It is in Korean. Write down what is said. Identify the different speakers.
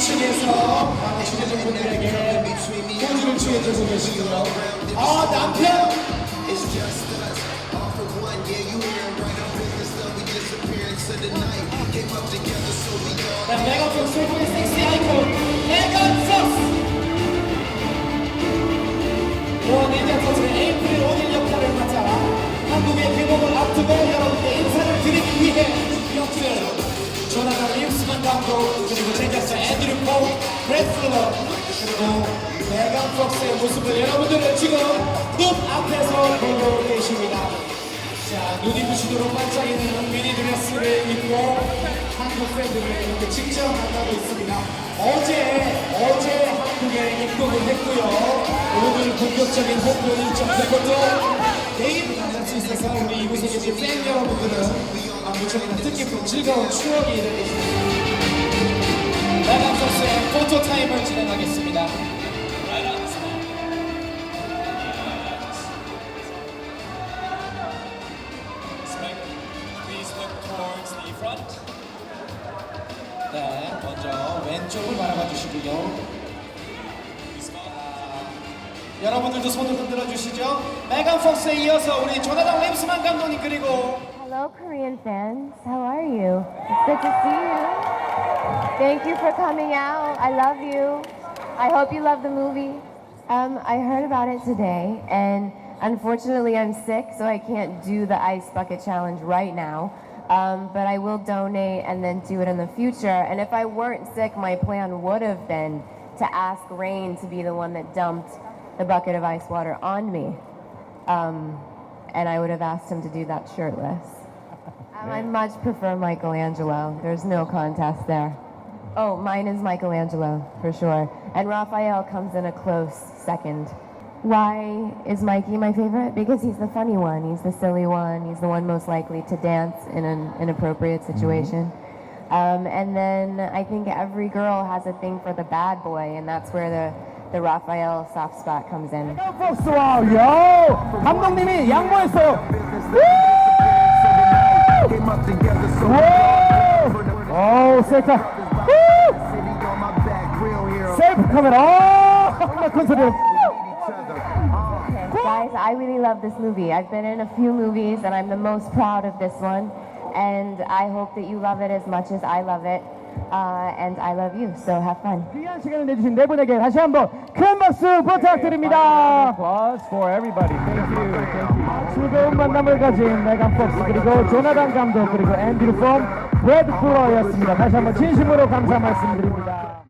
Speaker 1: 측에서 많은 취재진분들에게 편지를 취해주고 계시고요. 아 남편 제작자 앤드류 폴 브래슬러 그리고 메간 폭스의 모습을 여러분들은 지금 눈 앞에서 보고 계십니다. 자 눈이 부시도록 반짝이는 미니 드레스를 입고 한국 팬들을 이렇게 직접 만나고 있습니다. 어제 어제 한국에 입국을 했고요. 오늘 본격적인 홍보 일정 그것도 내일 만날 수 있어서 우리 이곳에 계신 팬 여러분들은 아, 무척이나 뜻깊은 즐거운 추억이 될 것입니다 나감 선수의 포토 타임을 진행하겠습니다
Speaker 2: Please look towards the front.
Speaker 1: 네 먼저 왼쪽을 바라봐 주시고요 여러분들도 손을 흔들어 주시죠 메간 폭스에 이어서 우리 조나단 림스만 감독님 그리고
Speaker 3: Hello, Korean fans. How are you? It's good to see you. Thank you for coming out. I love you. I hope you love the movie. Um, I heard about it today, and unfortunately, I'm sick, so I can't do the ice bucket challenge right now. Um, but I will donate and then do it in the future. And if I weren't sick, my plan would have been to ask Rain to be the one that dumped the bucket of ice water on me. Um, and I would have asked him to do that shirtless. Um, I much prefer Michelangelo. There's no contest there. Oh, mine is Michelangelo for sure. And Raphael comes in a close second. Why is Mikey my favorite? Because he's the funny one. He's the silly one. He's the one most likely to dance in an inappropriate situation. Um, and then I think every girl has a thing for the bad boy, and that's where the, the Raphael soft spot comes in.
Speaker 4: 폭스와 야 감독님이 양보했어요. came up together. So Whoa! Oh, safe Safe coming. Oh, Okay,
Speaker 3: Guys, I really love this movie. I've been in a few movies and I'm the most proud of this one. And I hope that you love it as much as I love it. Uh, and I love you, so have fun.
Speaker 4: 귀한 시간을 내주신 네 분에게 다시 한번 큰 박수 부탁드립니다. Applause for everybody. Thank you. Thank you. 즐거운 만남을 가진 메간 폭스 그리고 조나단 감독 그리고 앤드류 폼, 브래드 플러였습니다. 다시 한번 진심으로 감사 말씀드립니다.